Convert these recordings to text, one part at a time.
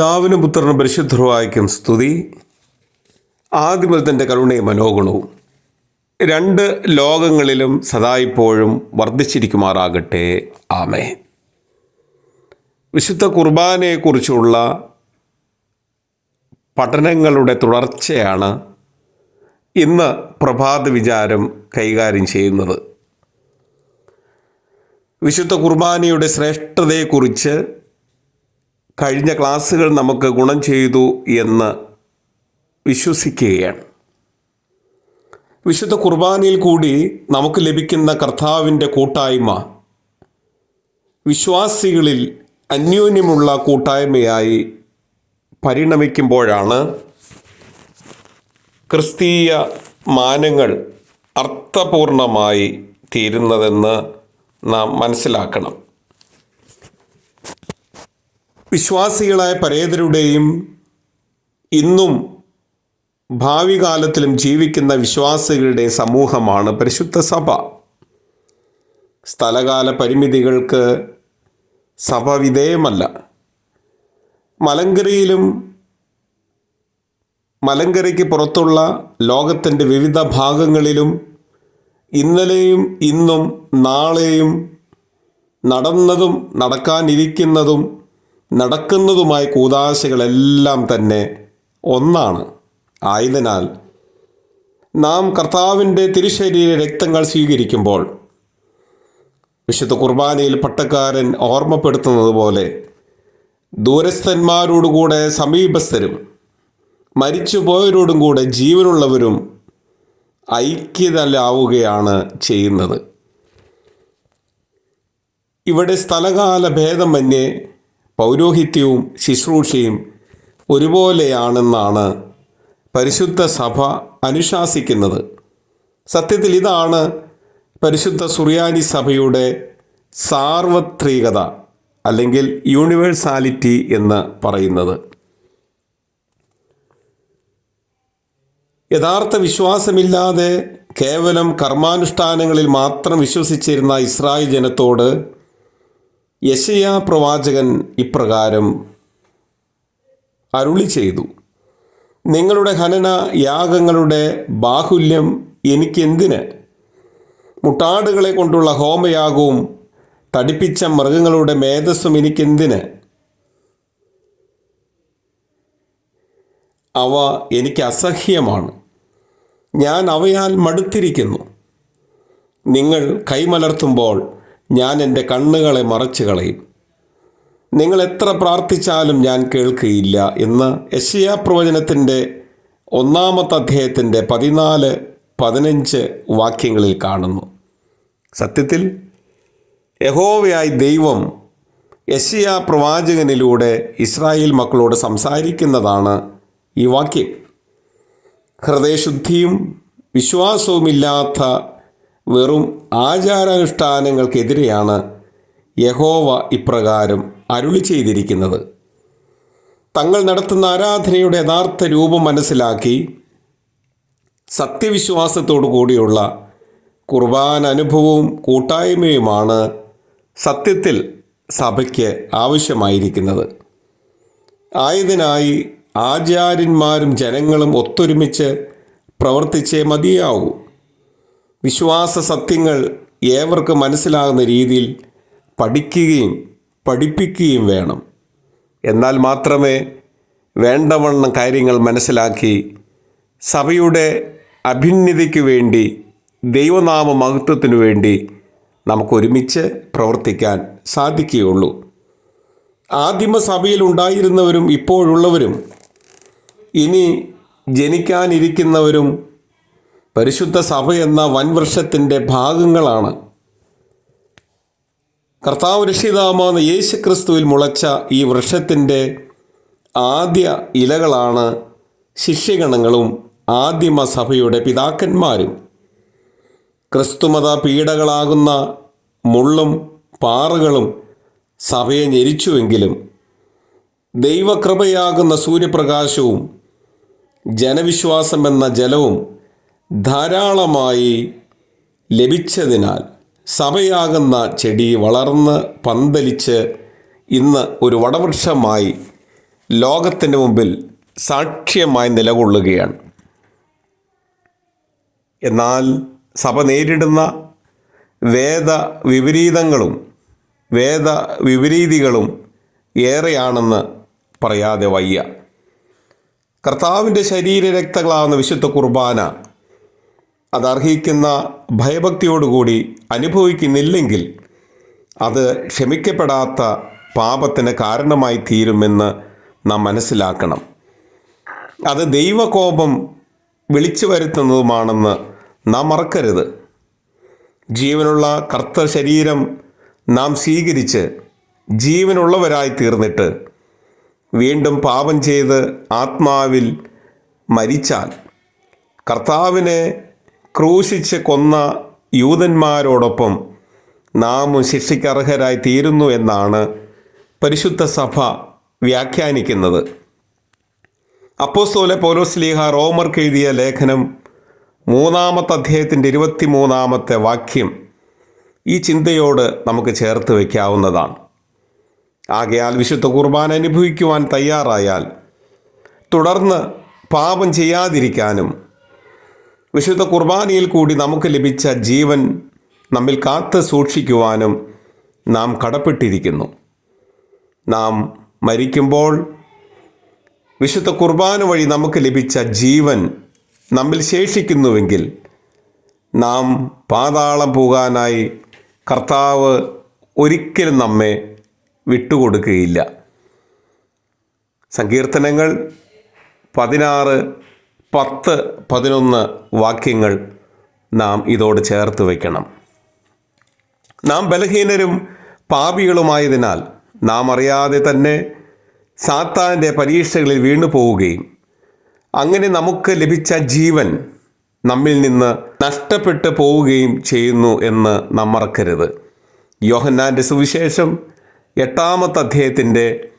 പിതാവിനും പുത്രനും പരിശുദ്ധവായിക്കും സ്തുതി. ആദ്യമൽ തന്റെ കരുണയും മനോഗുണവും രണ്ട് ലോകങ്ങളിലും സദായിപ്പോഴും വർദ്ധിച്ചിരിക്കുമാറാകട്ടെ. ആമേ വിശുദ്ധ കുർബാനയെക്കുറിച്ചുള്ള പഠനങ്ങളുടെ തുടർച്ചയാണ് ഇന്ന് പ്രഭാത വിചാരം കൈകാര്യം ചെയ്യുന്നത്. വിശുദ്ധ കുർബാനയുടെ ശ്രേഷ്ഠതയെക്കുറിച്ച് കഴിഞ്ഞ ക്ലാസ്സുകൾ നമുക്ക് ഗുണം ചെയ്തു എന്ന് വിശ്വസിക്കുകയാണ്. വിശുദ്ധ കുർബാനയിൽ കൂടി നമുക്ക് ലഭിക്കുന്ന കർത്താവിന്റെ കൂട്ടായ്മ വിശ്വാസികളിൽ അന്യോന്യമുള്ള കൂട്ടായ്മയായി പരിണമിക്കുമ്പോഴാണ് ക്രിസ്തീയ മാനങ്ങൾ അർത്ഥപൂർണമായി തീരുന്നതെന്ന് നാം മനസ്സിലാക്കണം. വിശ്വാസികളായ പരേതരുടെയും ഇന്നും ഭാവി കാലത്തിലും ജീവിക്കുന്ന വിശ്വാസികളുടെ സമൂഹമാണ് പരിശുദ്ധ സഭ. സ്ഥലകാല പരിമിതികൾക്ക് സഭ വിധേയമല്ല മലങ്കരയിലും മലങ്കരയ്ക്ക് പുറത്തുള്ള ലോകത്തിന്റെ വിവിധ ഭാഗങ്ങളിലും ഇന്നലെയും ഇന്നും നാളെയും നടന്നതും നടക്കാനിരിക്കുന്നതും നടക്കുന്നതുമായ കൂതാശകളെല്ലാം തന്നെ ഒന്നാണ്. ആയതിനാൽ നാം കർത്താവിന്റെ തിരുശരീര രക്തങ്ങൾ സ്വീകരിക്കുമ്പോൾ വിശുദ്ധ കുർബാനയിൽ പട്ടക്കാരൻ ഓർമ്മപ്പെടുത്തുന്നത് പോലെ ദൂരസ്ഥന്മാരോടുകൂടെ സമീപസ്ഥരും മരിച്ചുപോയവരോടും കൂടെ ജീവനുള്ളവരും ഐക്യതലാവുകയാണ് ചെയ്യുന്നത്. ഇവിടെ സ്ഥലകാല ഭേദമന്യേ പൗരോഹിത്യവും ശുശ്രൂഷയും ഒരുപോലെയാണെന്നാണ് പരിശുദ്ധ സഭ അനുശാസിക്കുന്നത്. സത്യത്തിൽ ഇതാണ് പരിശുദ്ധ സുറിയാനി സഭയുടെ സാർവത്രികത അല്ലെങ്കിൽ യൂണിവേഴ്സാലിറ്റി എന്ന് പറയുന്നത്. യഥാർത്ഥ വിശ്വാസമില്ലാതെ കേവലം കർമാനുഷ്ഠാനങ്ങളിൽ മാത്രം വിശ്വസിച്ചിരുന്ന ഇസ്രായേൽ ജനത്തോട് യശയ പ്രവാചകൻ ഇപ്രകാരം അരുളി ചെയ്തു. നിങ്ങളുടെ ഹനന യാഗങ്ങളുടെ ബാഹുല്യം എനിക്കെന്തിന്? മുട്ടാടുകളെ കൊണ്ടുള്ള ഹോമയാഗവും തടിപ്പിച്ച മൃഗങ്ങളുടെ മേധസ്സും എനിക്കെന്തിന്? അവ എനിക്ക് അസഹ്യമാണ്. ഞാൻ അവയാൽ മടുത്തിരിക്കുന്നു. നിങ്ങൾ കൈമലർത്തുമ്പോൾ ഞാൻ എന്റെ കണ്ണുകളെ മറച്ചു കളയും. നിങ്ങൾ എത്ര പ്രാർത്ഥിച്ചാലും ഞാൻ കേൾക്കുകയില്ല എന്ന് യശയാ പ്രവചനത്തിന്റെ ഒന്നാമത്തെ അധ്യായത്തിന്റെ പതിനാല് പതിനഞ്ച് വാക്യങ്ങളിൽ കാണുന്നു. സത്യത്തിൽ യഹോവയായി ദൈവം യശയാ പ്രവാചകനിലൂടെ ഇസ്രായേൽ മക്കളോട് സംസാരിക്കുന്നതാണ് ഈ വാക്യം. ഹൃദയശുദ്ധിയും വിശ്വാസവുമില്ലാത്ത വെറും ആചാരാനുഷ്ഠാനങ്ങൾക്കെതിരെയാണ് യഹോവ ഇപ്രകാരം അരുളി ചെയ്തിരിക്കുന്നത്. തങ്ങൾ നടത്തുന്ന ആരാധനയുടെ യഥാർത്ഥ രൂപം മനസ്സിലാക്കി സത്യവിശ്വാസത്തോടു കൂടിയുള്ള കുർബാന അനുഭവവും കൂട്ടായ്മയുമാണ് സത്യത്തിൽ സഭയ്ക്ക് ആവശ്യമായിരിക്കുന്നത്. ആയതിനായി ആചാര്യന്മാരും ജനങ്ങളും ഒത്തൊരുമിച്ച് പ്രവർത്തിച്ചേ മതിയാവൂ. വിശ്വാസ സത്യങ്ങൾ ഏവർക്കും മനസ്സിലാകുന്ന രീതിയിൽ പഠിക്കുകയും പഠിപ്പിക്കുകയും വേണം. എന്നാൽ മാത്രമേ വേണ്ടവണ്ണം കാര്യങ്ങൾ മനസ്സിലാക്കി സഭയുടെ അഭിന്നതയ്ക്ക് വേണ്ടി ദൈവനാമ മഹത്വത്തിനു വേണ്ടി നമുക്കൊരുമിച്ച് പ്രവർത്തിക്കാൻ സാധിക്കുകയുള്ളൂ. ആദിമസഭയിൽ ഉണ്ടായിരുന്നവരും ഇപ്പോഴുള്ളവരും ഇനി ജനിക്കാനിരിക്കുന്നവരും പരിശുദ്ധ സഭ എന്ന വൻവൃക്ഷത്തിന്റെ ഭാഗങ്ങളാണ്. കർത്താവ് രക്ഷിതാമെന്ന യേശു ക്രിസ്തുവിൽ മുളച്ച ഈ വൃക്ഷത്തിന്റെ ആദ്യ ഇലകളാണ് ശിഷ്യഗണങ്ങളും ആദിമ സഭയുടെ പിതാക്കന്മാരും. ക്രിസ്തുമത പീഡകളാകുന്ന മുള്ളും പാറകളും സഭയെ ഞെരിച്ചുവെങ്കിലും ദൈവകൃപയാകുന്ന സൂര്യപ്രകാശവും ജനവിശ്വാസം എന്ന ജലവും ധാരാളമായി ലഭിച്ചതിനാൽ സഭയാകുന്ന ചെടി വളർന്ന് പന്തലിച്ച് ഇന്ന് ഒരു വടവൃക്ഷമായി ലോകത്തിന്റെ മുമ്പിൽ സാക്ഷ്യമായി നിലകൊള്ളുകയാണ്. എന്നാൽ സഭ നേരിടുന്ന വേദ വിപരീതങ്ങളും വേദ വിപരീതികളും ഏറെയാണെന്ന് പറയാതെ വയ്യ. കർത്താവിന്റെ ശരീര രക്തങ്ങളാവുന്ന വിശുദ്ധ കുർബാന അതർഹിക്കുന്ന ഭയഭക്തിയോടുകൂടി അനുഭവിക്കുന്നില്ലെങ്കിൽ അത് ക്ഷമിക്കപ്പെടാത്ത പാപത്തിന് കാരണമായി തീരുമെന്ന് നാം മനസ്സിലാക്കണം. അത് ദൈവകോപം വിളിച്ചു വരുത്തുന്നതുമാണെന്ന് നാം മറക്കരുത്. ജീവനുള്ള കർത്ത ശരീരം നാം സ്വീകരിച്ച് ജീവനുള്ളവരായി തീർന്നിട്ട് വീണ്ടും പാപം ചെയ്ത് ആത്മാവിൽ മരിച്ചാൽ കർത്താവിനെ ക്രൂശിച്ച് കൊന്ന യൂതന്മാരോടൊപ്പം നാം ശിക്ഷയ്ക്കർഹരായി തീരുന്നു എന്നാണ് പരിശുദ്ധ സഭ വ്യാഖ്യാനിക്കുന്നത്. അപ്പോസ്തോലെ പൗലോസ്ലീഹ റോമർക്ക് എഴുതിയ ലേഖനം മൂന്നാമത്തെ അധ്യായത്തിന്റെ ഇരുപത്തി മൂന്നാമത്തെ വാക്യം ഈ ചിന്തയോട് നമുക്ക് ചേർത്ത് വയ്ക്കാവുന്നതാണ്. ആകയാൽ വിശുദ്ധ കുർബാന അനുഭവിക്കുവാൻ തയ്യാറായാൽ തുടർന്ന് പാപം ചെയ്യാതിരിക്കാനും വിശുദ്ധ കുർബാനയിൽ കൂടി നമുക്ക് ലഭിച്ച ജീവൻ നമ്മിൽ കാത്ത് സൂക്ഷിക്കുവാനും നാം കടപ്പെട്ടിരിക്കുന്നു. നാം മരിക്കുമ്പോൾ വിശുദ്ധ കുർബാന വഴി നമുക്ക് ലഭിച്ച ജീവൻ നമ്മിൽ ശേഷിക്കുന്നുവെങ്കിൽ നാം പാതാളം പോകാനായി കർത്താവ് ഒരിക്കലും നമ്മെ വിട്ടുകൊടുക്കുകയില്ല. സങ്കീർത്തനങ്ങൾ പതിനാറ് പത്ത് പതിനൊന്ന് വാക്യങ്ങൾ നാം ഇതോട് ചേർത്ത് വയ്ക്കണം നാം ബലഹീനരും പാപികളുമായതിനാൽ നാം അറിയാതെ തന്നെ സാത്താന്റെ പരീക്ഷകളിൽ വീണു പോവുകയും അങ്ങനെ നമുക്ക് ലഭിച്ച ജീവൻ നമ്മിൽ നിന്ന് നഷ്ടപ്പെട്ടു പോവുകയും ചെയ്യുന്നു എന്ന് നാം മറക്കരുത്. യോഹന്നാന്റെ സുവിശേഷം എട്ടാമത്തെ അധ്യായത്തിന്റെ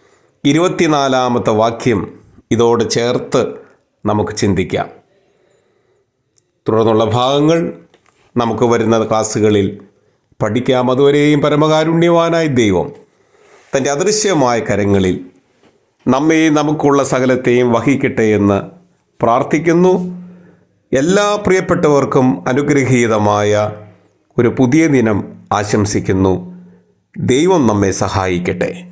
ഇരുപത്തിനാലാമത്തെ വാക്യം ഇതോട് ചേർത്ത് നമുക്ക് ചിന്തിക്കാം. തുടർന്നുള്ള ഭാഗങ്ങൾ നമുക്ക് വരുന്ന ക്ലാസ്സുകളിൽ പഠിക്കാം. അതുവരെയും പരമകാരുണ്യവാനായ ദൈവം തന്റെ അദൃശ്യമായ കരങ്ങളിൽ നമ്മെയും നമുക്കുള്ള സകലത്തെയും വഹിക്കട്ടെ എന്ന് പ്രാർത്ഥിക്കുന്നു. എല്ലാ പ്രിയപ്പെട്ടവർക്കും അനുഗ്രഹീതമായ ഒരു പുതിയ ദിനം ആശംസിക്കുന്നു. ദൈവം നമ്മെ സഹായിക്കട്ടെ.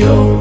for